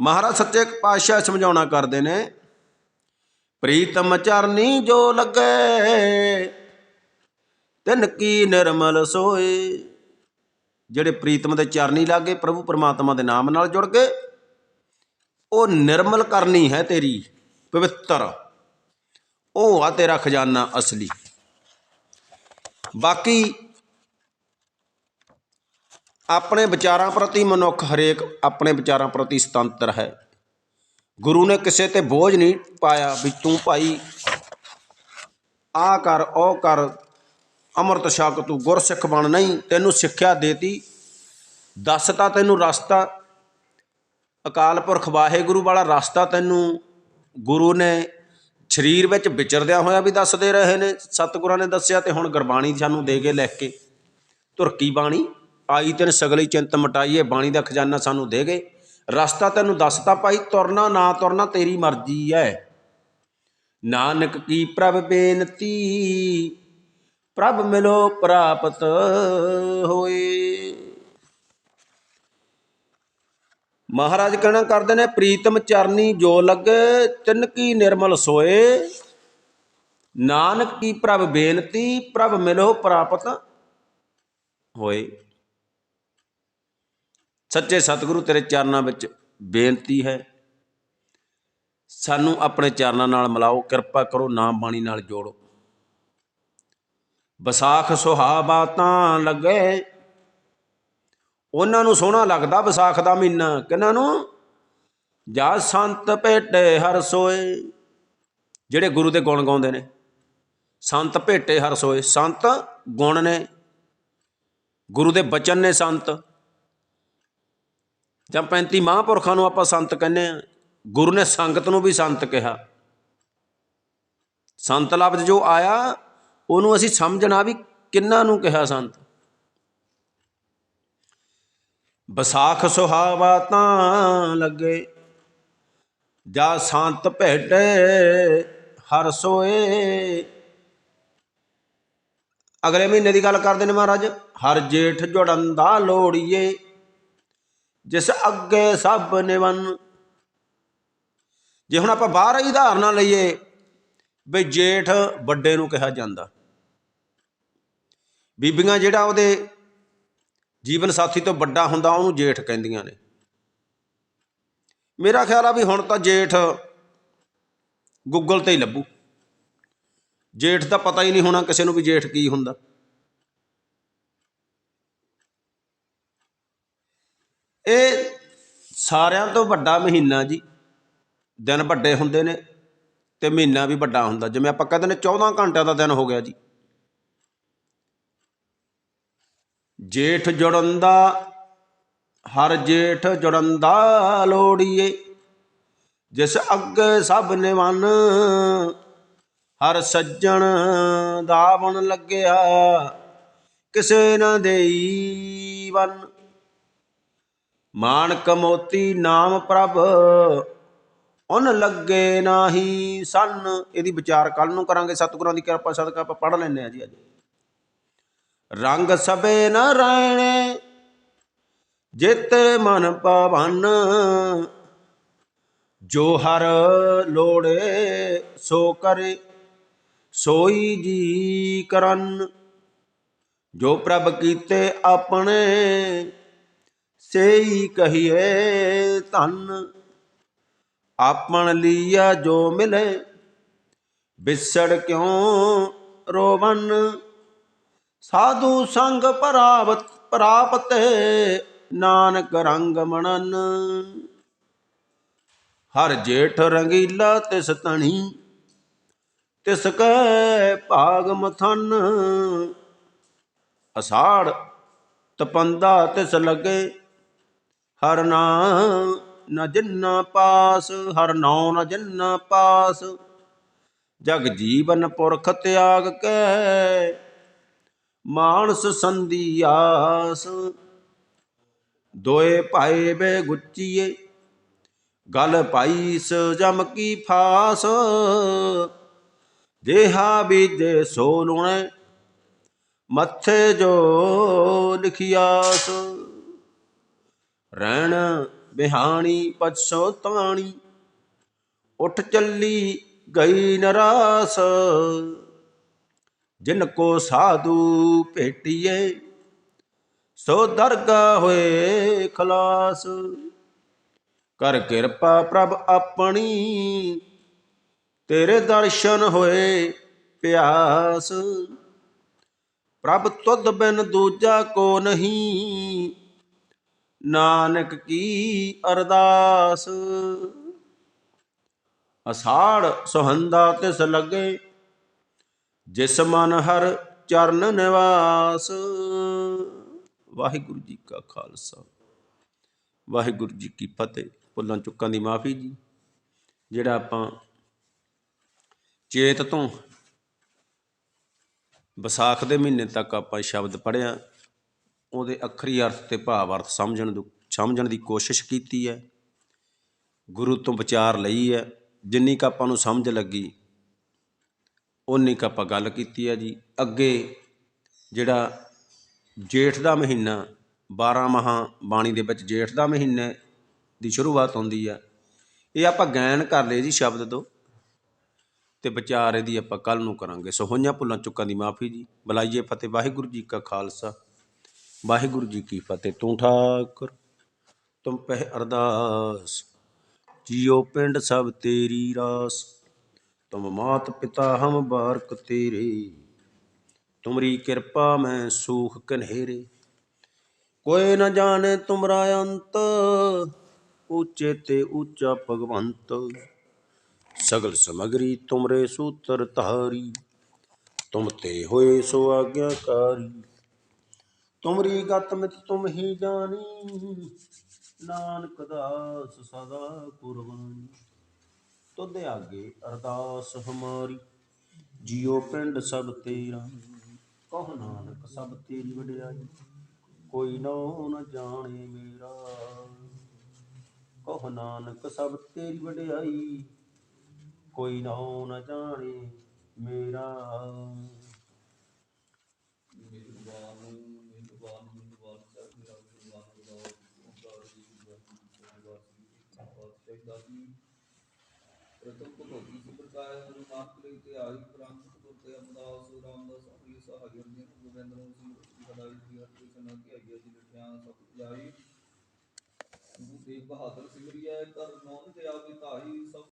ਮਹਾਰਾਜ ਸੱਚੇ ਪਾਤਸ਼ਾਹ ਸਮਝਾਉਣਾ ਕਰਦੇ ਨੇ ਪ੍ਰੀਤਮ ਚਰਨੀ ਜੋ ਲੱਗੇ, ਤਿਨ ਕੀ ਨਿਰਮਲ ਸੋਏ। ਜਿਹੜੇ ਪ੍ਰੀਤਮ ਦੇ ਚਰਨੀ ਲਾਗੇ, ਪ੍ਰਭੂ ਪਰਮਾਤਮਾ ਦੇ ਨਾਮ ਨਾਲ ਜੁੜ ਗਏ, ਉਹ ਨਿਰਮਲ ਕਰਨੀ ਹੈ ਤੇਰੀ, ਪਵਿੱਤਰ। ਉਹ ਆ ਤੇਰਾ ਖਜ਼ਾਨਾ ਅਸਲੀ। ਬਾਕੀ ਆਪਣੇ ਵਿਚਾਰਾਂ ਪ੍ਰਤੀ ਮਨੁੱਖ ਹਰੇਕ ਆਪਣੇ ਵਿਚਾਰਾਂ ਪ੍ਰਤੀ ਸੁਤੰਤਰ ਹੈ। ਗੁਰੂ ਨੇ ਕਿਸੇ ਤੇ ਬੋਝ ਨਹੀਂ ਪਾਇਆ ਵੀ ਤੂੰ ਭਾਈ ਆ ਕਰ, ਉਹ ਕਰ, ਅੰਮ੍ਰਿਤ ਛਕ ਤੂੰ, ਗੁਰਸਿੱਖ ਬਣ ਨਹੀਂ, ਤੈਨੂੰ ਸਿੱਖਿਆ ਦੇਤੀ। ਦੱਸਤਾ ਤੈਨੂੰ ਰਸਤਾ। ਅਕਾਲ ਪੁਰਖ ਵਾਹਿਗੁਰੂ ਵਾਲਾ ਰਸਤਾ ਤੈਨੂੰ ਗੁਰੂ ਨੇ ਸਰੀਰ ਵਿੱਚ ਵਿਚਰਦਿਆਂ ਹੋਇਆ ਵੀ ਦੱਸਦੇ ਰਹੇ ਨੇ। ਸਤਿਗੁਰਾਂ ਨੇ ਦੱਸਿਆ ਤੇ ਹੁਣ ਗੁਰਬਾਣੀ ਸਾਨੂੰ ਦੇ ਕੇ ਲਿਖ ਕੇ। ਧੁਰਕੀ ਬਾਣੀ, ਆਈ ਤੈਨ ਸਗਲੀ ਚਿੰਤ ਮਟਾਈਏ, ਬਾਣੀ ਦਾ ਖਜ਼ਾਨਾ ਸਾਨੂੰ ਦੇ ਗਏ। ਰਸਤਾ ਤੈਨੂੰ ਦੱਸਤਾ ਭਾਈ, ਤੁਰਨਾ ਨਾ ਤੁਰਨਾ ਤੇਰੀ ਮਰਜ਼ੀ ਹੈ ਨਾਨਕ ਕੀ ਪ੍ਰਭ ਬੇਨਤੀ, ਪ੍ਰਭ ਮਿਲੋ ਪ੍ਰਾਪਤ ਹੋਏ। ਮਹਾਰਾਜ ਕਹਿਣਾ ਕਰਦੇ ਨੇ, ਪ੍ਰੀਤਮ ਚਰਨੀ ਜੋ ਲੱਗੇ ਤਿੰਨ ਕੀ ਨਿਰਮਲ ਸੋਏ। ਨਾਨਕ ਕੀ ਪ੍ਰਭ ਬੇਨਤੀ, ਪ੍ਰਭ ਮਿਲੋ ਪ੍ਰਾਪਤ ਹੋਏ। ਸੱਚੇ ਸਤਿਗੁਰੂ ਤੇਰੇ ਚਰਨਾਂ ਵਿੱਚ ਬੇਨਤੀ ਹੈ। ਸਾਨੂੰ ਆਪਣੇ ਚਰਨਾਂ ਨਾਲ ਮਿਲਾਓ, ਕਿਰਪਾ ਕਰੋ, ਨਾਮ ਬਾਣੀ ਨਾਲ ਜੋੜੋ। ਵਿਸਾਖ ਸੁਹਾਵਾ ਤਾਂ ਲੱਗੇ। ਉਹਨਾਂ ਨੂੰ ਸੋਹਣਾ ਲੱਗਦਾ ਵਿਸਾਖ ਦਾ ਮਹੀਨਾ। ਕਿਹਨਾਂ ਨੂੰ? ਜਾ ਸੰਤ ਭੇਟੇ ਹਰ ਸੋਏ। ਜਿਹੜੇ ਗੁਰੂ ਦੇ ਗੁਣ ਗਾਉਂਦੇ ਨੇ। ਸੰਤ ਭੇਟੇ ਹਰ ਸੋਏ। ਸੰਤ ਗੁਣ ਨੇ। ਗੁਰੂ ਦੇ ਬਚਨ ਨੇ ਸੰਤ। ਜਾਂ 35 ਮਹਾਂਪੁਰਖਾਂ ਨੂੰ ਆਪਾਂ ਸੰਤ ਕਹਿੰਦੇ ਆ ਗੁਰੂ ਨੇ ਸੰਗਤ ਨੂੰ ਵੀ ਸੰਤ ਕਿਹਾ। ਸੰਤ ਲਫ਼ਜ਼ ਜੋ ਆਇਆ, ਉਹਨੂੰ ਅਸੀਂ ਸਮਝਣਾ ਵੀ ਕਿੰਨਾਂ ਨੂੰ ਕਿਹਾ ਸੰਤ। ਵਿਸਾਖ ਸੁਹਾਵਾ ਤਾਂ ਲੱਗੇ, ਜਾ ਸੰਤ ਭੇਟੇ ਹਰ ਸੋਏ। ਅਗਲੇ ਮਹੀਨੇ ਦੀ ਗੱਲ ਕਰਦੇ ਨੇ ਮਹਾਰਾਜ, ਹਰ ਜੇਠ ਜੁੜਨ ਦਾ ਲੋੜੀਏ। ਜਿਸ ਅੱਗੇ ਸਭ ਨਿਵਨ ਜੇ ਹੁਣ ਆਪਾਂ ਬਾਹਰ ਹੀ ਉਦਾਹਰਨਾਂ ਲਈਏ ਵੀ ਜੇਠ ਵੱਡੇ ਨੂੰ ਕਿਹਾ ਜਾਂਦਾ। ਬੀਬੀਆਂ ਜਿਹੜਾ ਉਹਦੇ ਜੀਵਨ ਸਾਥੀ ਤੋਂ ਵੱਡਾ ਹੁੰਦਾ, ਉਹਨੂੰ ਜੇਠ ਕਹਿੰਦੀਆਂ ਨੇ। ਮੇਰਾ ਖਿਆਲ ਆ ਵੀ ਹੁਣ ਤਾਂ ਜੇਠ ਗੂਗਲ ਤੇ ਹੀ ਲੱਭੂ। ਜੇਠ ਦਾ ਪਤਾ ਹੀ ਨਹੀਂ ਹੋਣਾ ਕਿਸੇ ਨੂੰ ਵੀ ਜੇਠ ਕੀ ਹੁੰਦਾ। ਇਹ ਸਾਰਿਆਂ ਤੋਂ ਵੱਡਾ ਮਹੀਨਾ ਜੀ। ਦਿਨ ਵੱਡੇ ਹੁੰਦੇ ਨੇ ਤੇ ਮਹੀਨਾ ਵੀ ਵੱਡਾ ਹੁੰਦਾ। ਜਿਵੇਂ ਆਪਾਂ ਕਹਿੰਦੇ ਨੇ 14 ਘੰਟਿਆਂ ਦਾ ਦਿਨ ਹੋ ਗਿਆ ਜੀ। ਜੇਠ ਜੁੜਨ ਦਾ ਹਰ ਜੇਠ ਜੁੜਨ ਦਾ ਲੋੜੀਏ। ਜਿਸ ਅੱਗੇ ਸਭ ਨਿਵਨ ਹਰ ਸੱਜਣ ਦਾਵਣ ਲੱਗਿਆ। ਕਿਸੇ ਨਾ ਦੇਈ ਵਨ। ਮਾਨਕ ਕਮੋਤੀ ਨਾਮ ਪ੍ਰਭ, ਉਨ ਲੱਗੇ ਨਾਹੀ ਸਨ। ਇਹਦੀ ਵਿਚਾਰ ਕੱਲ ਨੂੰ ਕਰਾਂਗੇ। ਸਤਿਗੁਰਾਂ ਦੀ ਕਿਰਪਾ ਸਦਕਾ ਆਪਾਂ ਪੜ ਲੈਨੇ ਆ ਜੀ ਅੱਜ। ਰੰਗ ਸਬੇ ਨ ਰਹਿਣੇ, ਜਿਤੇ ਮਨ ਪਵਨ। ਜੋ ਹਰ ਲੋੜੇ, ਸੋ ਕਰੇ, ਸੋਈ ਜੀ ਕਰਨ। ਜੋ ਪ੍ਰਭ ਕੀਤੇ ਆਪਣੇ ਸੇਈ ਕਹੀਏ ਧਨ। ਆਪਣ ਲੀਆ ਜੋ ਮਿਲੇ ਵਿਸੜ ਕਿਉ ਰੋਵਨ? ਸਾਧੂ ਸੰਗ ਪ੍ਰਾਪਤ ਪ੍ਰਾਪਤ ਨਾਨਕ ਰੰਗ ਮਣਨ। ਹਰ ਜੇਠ ਰੰਗੀਲਾ ਤਿਸ ਤਣੀ ਤਿਸ ਕੈ ਭਾਗ ਮਥਨ। ਅਸਾੜ ਤਪੰਦਾ ਤਿਸ ਲਗੇ ਹਰ ਨਾਮ ਨ ਜਿੰਨਾ ਪਾਸ, ਹਰ ਨਾਉ ਨ ਜਿੰਨਾ ਪਾਸ। ਜਗ ਜੀਵਨ ਪੁਰਖ ਤਿਆਗ ਕੈ, ਮਾਨਸ ਸੰਧੀ ਆਸ। ਦੋਏ ਭਾਏ ਬੇ ਗੁੱਚੀਏ, ਗਲ ਪਾਈ ਸ ਜਮ ਕੀ ਫਾਸ। ਦੇਹਾ ਬੀਜੇ ਸੋ ਲੁਣੇ, ਮੱਥੇ ਜੋ ਲਿਖਿਆਸ। ਰਹਿਣ ਬਿਹਾਣੀ ਪਛੋ ਤਾਣੀ। ਉਠ ਚੱਲੀ ਗਈ ਨਰਾਸ। ਜਿਨ ਕੋ ਸਾਧੂ ਭੇਟੀਏ, ਸੋ ਦਰਗਾ ਹੋਏ ਖਲਾਸ। ਕਰ ਕਿਰਪਾ ਪ੍ਰਭ ਆਪਣੀ, ਤੇਰੇ ਦਰਸ਼ਨ ਹੋਏ ਪਿਆਸ। ਪ੍ਰਭ ਤੁਧ ਬਿਨ ਦੂਜਾ ਕੋ ਨਹੀਂ ਨਾਨਕ ਕੀ ਅਰਦਾਸ? ਅਸਾੜ ਸੁਹੰਦਾ ਤਿਸ ਲੱਗੇ, ਜਿਸ ਮਨ ਹਰ ਚਰਨ ਨਿਵਾਸ। ਵਾਹਿਗੁਰੂ ਜੀ ਕਾ ਖਾਲਸਾ। ਵਾਹਿਗੁਰੂ ਜੀ ਕੀ ਫਤਿਹ। ਭੁੱਲਾਂ ਚੁੱਕਾਂ ਦੀ ਮਾਫੀ ਜੀ। ਜਿਹੜਾ ਆਪਾਂ ਚੇਤ ਤੋਂ ਵਿਸਾਖ ਦੇ ਮਹੀਨੇ ਤੱਕ ਆਪਾਂ ਸ਼ਬਦ ਪੜ੍ਹਿਆ ਉਹਦੇ ਅੱਖਰੀ ਅਰਥ ਤੇ ਭਾਵ ਅਰਥ ਸਮਝਣ ਦੀ ਸਮਝਣ ਦੀ ਕੋਸ਼ਿਸ਼ ਕੀਤੀ ਹੈ। ਗੁਰੂ ਤੋਂ ਵਿਚਾਰ ਲਈ ਹੈ। ਜਿੰਨੀ ਕ ਆਪਾਂ ਨੂੰ ਸਮਝ ਲੱਗੀ ਉਨੀ ਕ ਆਪਾਂ ਗੱਲ ਕੀਤੀ ਹੈ ਜੀ। ਅੱਗੇ ਜਿਹੜਾ ਜੇਠ ਦਾ ਮਹੀਨਾ 12 ਮਹਾ ਬਾਣੀ ਦੇ ਵਿੱਚ ਜੇਠ ਦਾ ਮਹੀਨੇ ਦੀ ਸ਼ੁਰੂਆਤ ਹੁੰਦੀ ਹੈ। ਇਹ ਆਪਾਂ ਗਾਇਨ ਕਰ ਲਏ ਜੀ ਸ਼ਬਦ ਤੋਂ ਤੇ ਵਿਚਾਰ ਇਹਦੀ ਆਪਾਂ ਕੱਲ ਨੂੰ ਕਰਾਂਗੇ। ਸੋ ਹੋਈਆਂ ਭੁੱਲਾਂ ਚੁੱਕਾਂ ਦੀ ਮਾਫੀ ਜੀ। ਬੁਲਾਈਏ ਫਤਿਹ। ਵਾਹਿਗੁਰੂ ਜੀ ਕਾ ਖਾਲਸਾ। ਵਾਹਿਗੁਰੂ ਜੀ ਕੀ ਫਤਿਹ। ਤੂੰ ਠਾਕੁਰ, ਤੁਮ ਪਹਿ ਅਰਦਾਸ ਜੀਓ ਪਿੰਡ ਸਭ ਤੇਰੀ ਰਾਸ। ਤੁਮ ਮਾਤ ਪਿਤਾ ਹਮ ਬਾਰਕ ਤੇਰੇ, ਤੁਮਰੀ ਕਿਰਪਾ ਮੈਂ ਸੂਖ ਕਨਹਿਰੇ। ਕੋਈ ਨਾ ਜਾਣੇ ਤੁਮਰਾ ਅੰਤ, ਉੱਚੇ ਤੇ ਉੱਚਾ ਭਗਵੰਤ। ਸਗਲ ਸਮਗਰੀ ਤੁਮਰੇ ਸੂਤਰ ਧਾਰੀ, ਤੁਮ ਤੇ ਹੋਏ ਸੋ ਆਗਿਆਕਾਰੀ। ਤੁਮਰੀ ਗਤ ਮਿਤ ਤੁਮ ਹੀ ਜਾਣੀ। ਨਾਨਕ ਦਾਸ ਸਦਾ ਕੁਰਬਾਨੀ। ਤੁਧ ਆਗੇ ਅਰਦਾਸ ਹਮਾਰੀ ਜੀਓ ਪਿੰਡ ਸਭ ਤੇਰਾ। ਕਹ ਨਾਨਕ ਸਭ ਤੇਰੀ ਵਡਿਆਈ, ਕੋਈ ਨੋ ਨ ਜਾਣੇ ਮੇਰਾ। ਕਹ ਨਾਨਕ ਸਭ ਤੇਰੀ ਵਡਿਆਈ, ਕੋਈ ਨੋ ਨ ਜਾਣੇ ਮੇਰਾ। ਪ੍ਰਥਮ ਭਗਵਤੀ ਸੁਪਰਕਾਇ ਗੁਰੂ ਨਾਨਕ ਲਈ ਤੇ ਆਈ ਪ੍ਰਾਂਤ ਤੁਰਤੇ ਅਮਦਾਸ ਰਾਮਦਾਸ ਅਮਰੀ ਸਹਾਇ ਅਰਜਨ ਗੋਬਿੰਦ ਨੂੰ ਸਿੰਘ ਸ੍ਰੀ ਕਦਾਈ ਜੀ ਹਰ ਕ੍ਰਿਸ਼ਨ ਕੀ ਆਈ ਜੀ ਲਠਿਆਣ ਸਭ ਜਾਈ ਗੁਰੂ ਤੇਗ ਬਹਾਦਰ ਸਿਮਰਿਐ ਕਰ ਨੌਨ ਤੇ ਆਵੀ ਧਾਈ ਸਭ